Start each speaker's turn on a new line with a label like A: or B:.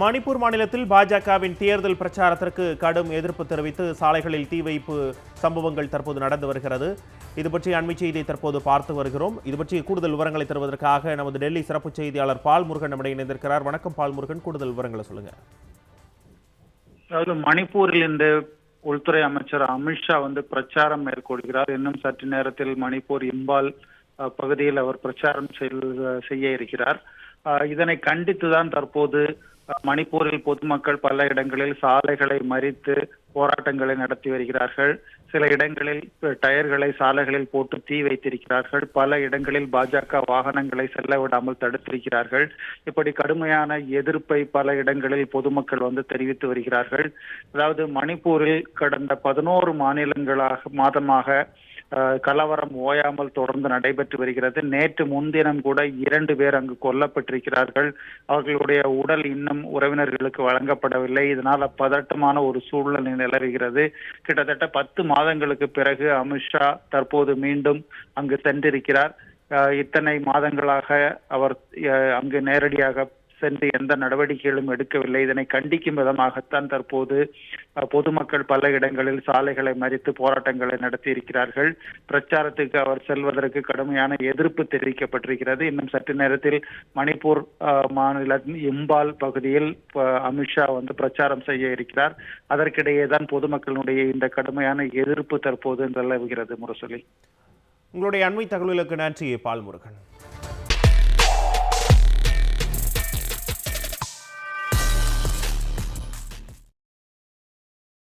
A: மணிப்பூர் மாநிலத்தில் பாஜகவின் தேர்தல் பிரச்சாரத்திற்கு கடும் எதிர்ப்பு தெரிவித்து சாலைகளில் தீ வைப்பு சம்பவங்கள் தற்போது நடந்து வருகிறது. இது பற்றி அண்மை செய்தியை தற்போது பார்த்து வருகிறோம். இது பற்றி கூடுதல் விவரங்களை தருவதற்காக நமது டெல்லி சிறப்பு செய்தியாளர் பால்முருகன் நம்முடைய இணைந்திருக்கிறார். வணக்கம் பால்முருகன் கூடுதல் விவரங்களை சொல்லுங்க.
B: அதாவது மணிப்பூரில் இந்த உள்துறை அமைச்சர் அமித்ஷா வந்து பிரச்சாரம் மேற்கொள்கிறார். இன்னும் சற்று நேரத்தில் மணிப்பூர் இம்பால் பகுதியில் அவர் பிரச்சாரம் செய்ய இருக்கிறார். இதனை கண்டித்துதான் தற்போது மணிப்பூரில் பொதுமக்கள் பல இடங்களில் சாலைகளை மறித்து போராட்டங்களை நடத்தி வருகிறார்கள். சில இடங்களில் டயர்களை சாலைகளில் போட்டு தீ வைத்திருக்கிறார்கள். பல இடங்களில் பாஜக வாகனங்களை செல்ல விடாமல் தடுத்திருக்கிறார்கள். இப்படி கடுமையான எதிர்ப்பை பல இடங்களில் பொதுமக்கள் வந்து தெரிவித்து வருகிறார்கள். அதாவது மணிப்பூரில் கடந்த பதினோரு மாநிலங்களாக மாதமாக கலவரம் ஓயாமல் தொடர்ந்து நடைபெற்று வருகிறது. நேற்று முன்தினம் கூட இரண்டு பேர் அங்கு கொல்லப்பட்டிருக்கிறார்கள். அவர்களுடைய உடல் இன்னும் உறவினர்களுக்கு வழங்கப்படவில்லை. இதனால் பதட்டமான ஒரு சூழ்நிலை நிலவுகிறது. கிட்டத்தட்ட பத்து மாதங்களுக்கு பிறகு அமித்ஷா தற்போது மீண்டும் அங்கு சென்றிருக்கிறார். இத்தனை மாதங்களாக அவர் அங்கு நேரடியாக சென்று எந்த நடவடிக்கைகளும் எடுக்கவில்லை. இதனை கண்டிக்கும் விதமாகத்தான் தற்போது பொதுமக்கள் பல இடங்களில் சாலைகளை மறித்து போராட்டங்களை நடத்தி இருக்கிறார்கள் பிரச்சாரத்துக்கு அவர் செல்வதற்கு கடுமையான எதிர்ப்பு தெரிவிக்கப்பட்டிருக்கிறது. இன்னும் சற்று நேரத்தில் மணிப்பூர் மாநில இம்பால் பகுதியில் அமித்ஷா வந்து பிரச்சாரம் செய்ய இருக்கிறார். அதற்கிடையே தான் பொதுமக்களுடைய இந்த கடுமையான எதிர்ப்பு தற்போது நிலவுகிறது முரசொலி.
A: உங்களுடைய அண்மை தகவல்களுக்கு நன்றி பால்முருகன்.